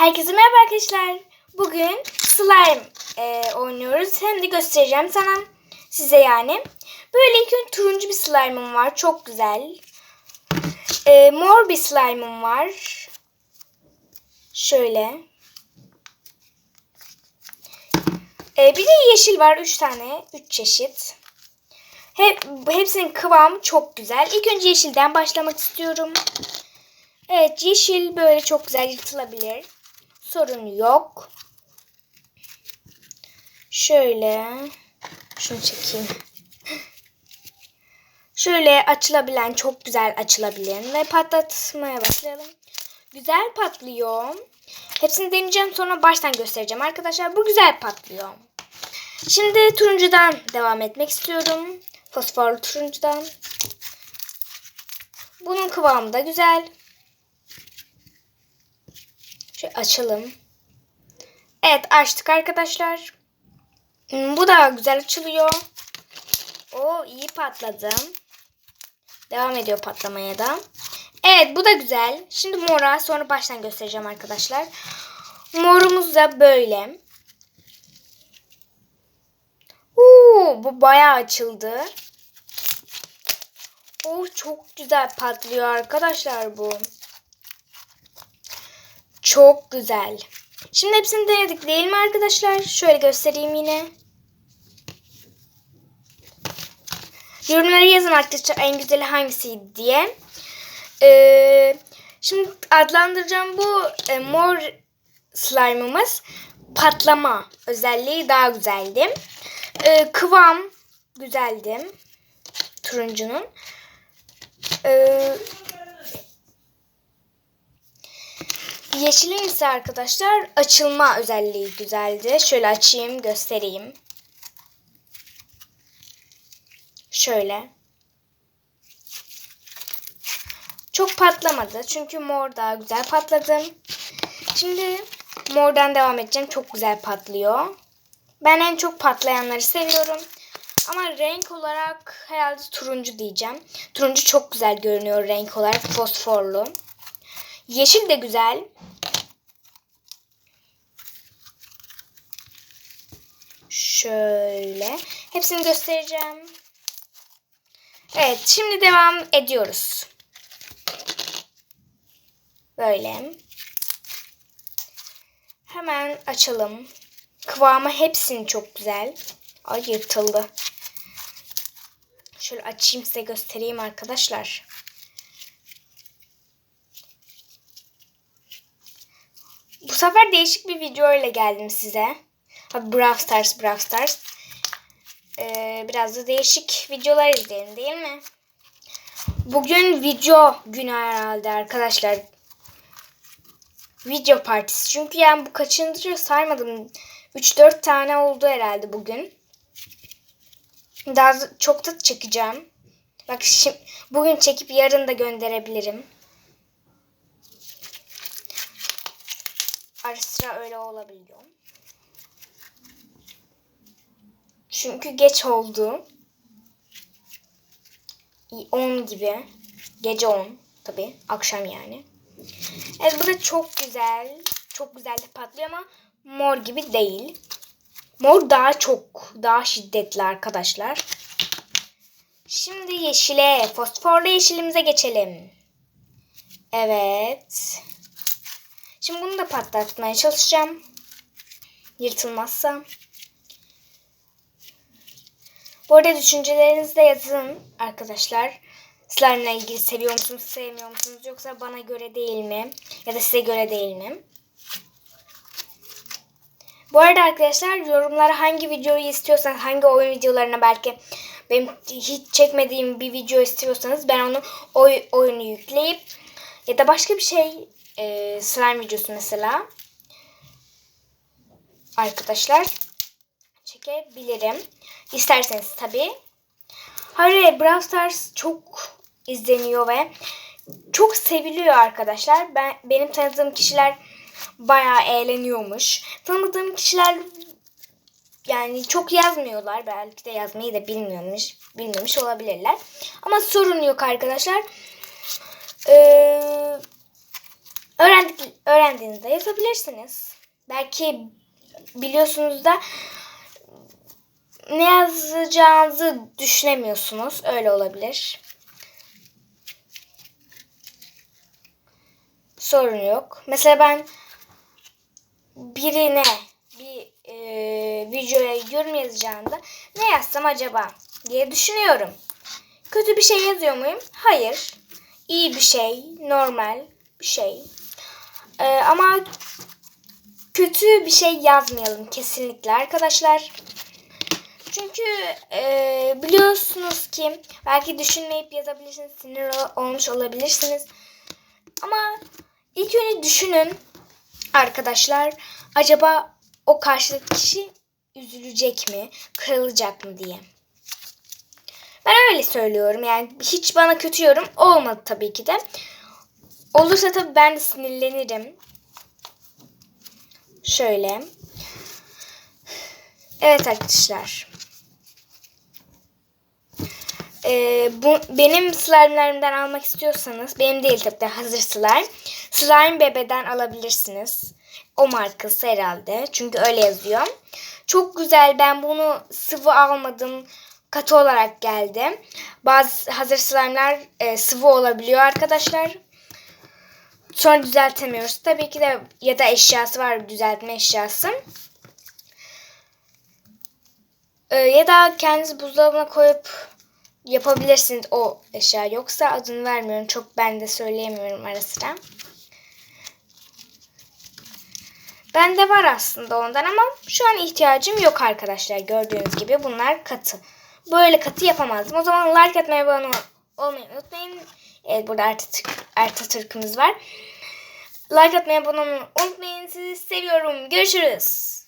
Herkese merhaba arkadaşlar. Bugün slime e, oynuyoruz. Hem de göstereceğim sana size yani. Böyle ilk önce turuncu bir slime'ım var. Çok güzel. E, mor bir slime'ım var. Şöyle. E, bir de yeşil var. Üç tane. Üç çeşit. Hep, hepsinin kıvamı çok güzel. İlk önce yeşilden başlamak istiyorum. Evet yeşil böyle çok güzel yırtılabilir. Sorun yok. Şöyle. Şunu çekeyim. Şöyle açılabilen çok güzel açılabilen ve patlatmaya başlayalım. Güzel patlıyor. Hepsini deneyeceğim sonra baştan göstereceğim arkadaşlar. Bu güzel patlıyor. Şimdi turuncudan devam etmek istiyorum. Fosforlu turuncudan. Bunun kıvamı da güzel. Şöyle açalım. Evet açtık arkadaşlar. Hmm, Bu da güzel açılıyor. O iyi patladı. Devam ediyor patlamaya da. Evet bu da güzel. Şimdi mora sonra baştan göstereceğim arkadaşlar. Morumuz da böyle. Uuu, bu bayağı açıldı. Oh çok güzel patlıyor arkadaşlar bu. Çok güzel. Şimdi hepsini denedik değil mi arkadaşlar? Şöyle göstereyim yine. Yorumlara yazın arkadaşlar en güzeli hangisiydi diye. Ee, şimdi adlandıracağım bu e, mor slime'ımız patlama özelliği daha güzeldi. Ee, kıvam güzeldi. Turuncunun. Ee, Yeşilin ise arkadaşlar açılma özelliği güzeldi. Şöyle açayım göstereyim. Şöyle. Çok patlamadı. Çünkü mor daha güzel patladı. Şimdi mordan devam edeceğim. Çok güzel patlıyor. Ben en çok patlayanları seviyorum. Ama renk olarak herhalde turuncu diyeceğim. Turuncu çok güzel görünüyor renk olarak. Fosforlu. Yeşil de güzel. Şöyle. Hepsini göstereceğim. Evet. Şimdi devam ediyoruz. Böyle. Hemen açalım. Kıvamı hepsinin çok güzel. Ay yırtıldı. Şöyle açayım size göstereyim arkadaşlar. Sefer değişik bir video ile geldim size. Brawl Stars, Brawl Stars. Ee, biraz da değişik videolar izleyin değil mi? Bugün video günü herhalde arkadaşlar. Video partisi. Çünkü yani bu kaçıncı saymadım. 3-4 tane oldu herhalde bugün. Daha çok da çekeceğim. Bak şimdi bugün çekip yarın da gönderebilirim. Ara sıra öyle olabiliyor. Çünkü geç oldu. 10 gibi. Gece 10 tabi. Akşam yani. Evet bu da çok güzel. Çok güzel de patlıyor ama mor gibi değil. Mor daha çok, daha şiddetli arkadaşlar. Şimdi yeşile, fosforlu yeşilimize geçelim. Evet. Şimdi bunu da patlatmaya çalışacağım. Yırtılmazsa. Bu arada düşüncelerinizi de yazın arkadaşlar. Slime ile ilgili seviyor musunuz, sevmiyor musunuz? Yoksa bana göre değil mi? Ya da size göre değil mi? Bu arada arkadaşlar yorumlara hangi videoyu istiyorsanız, hangi oyun videolarına belki benim hiç çekmediğim bir video istiyorsanız ben onu oy, oyunu yükleyip ya da başka bir şey e, slime videosu mesela arkadaşlar çekebilirim. İsterseniz tabii. Hayır Brawl Stars çok izleniyor ve çok seviliyor arkadaşlar. Ben benim tanıdığım kişiler bayağı eğleniyormuş. Tanıdığım kişiler yani çok yazmıyorlar. Belki de yazmayı da bilmiyormuş. Bilmemiş olabilirler. Ama sorun yok arkadaşlar. Ee, öğrendik, öğrendiğinizde yazabilirsiniz. Belki biliyorsunuz da ne yazacağınızı düşünemiyorsunuz. Öyle olabilir. Sorun yok. Mesela ben birine bir e, videoya yorum yazacağımda ne yazsam acaba diye düşünüyorum. Kötü bir şey yazıyor muyum? Hayır. İyi bir şey, normal bir şey. E, ama kötü bir şey yazmayalım kesinlikle arkadaşlar. Çünkü e, biliyorsunuz ki belki düşünmeyip yazabilirsiniz, sinir ol- olmuş olabilirsiniz. Ama ilk önce düşünün arkadaşlar. Acaba o karşıdaki kişi üzülecek mi, kırılacak mı diye. Ben öyle söylüyorum. Yani hiç bana kötü yorum olmadı tabii ki de. Olursa tabii ben de sinirlenirim. Şöyle. Evet arkadaşlar. Ee, bu, benim slime'lerimden almak istiyorsanız benim değil tabii de hazır slime. Slime Bebe'den alabilirsiniz. O markası herhalde. Çünkü öyle yazıyor. Çok güzel. Ben bunu sıvı almadım. Katı olarak geldi. Bazı hazır slime'ler e, sıvı olabiliyor arkadaşlar. Sonra düzeltemiyoruz. Tabii ki de ya da eşyası var düzeltme eşyası. Ee, ya da kendiniz buzdolabına koyup yapabilirsiniz o eşya. Yoksa adını vermiyorum. Çok ben de söyleyemiyorum ara sıra. Bende var aslında ondan ama şu an ihtiyacım yok arkadaşlar. Gördüğünüz gibi bunlar katı. Böyle katı yapamazdım. O zaman like atmayı abone ol- olmayı unutmayın. Evet burada Atatürk, Atatürk'ümüz var. Like atmayı abone olmayı unutmayın. Sizi seviyorum. Görüşürüz.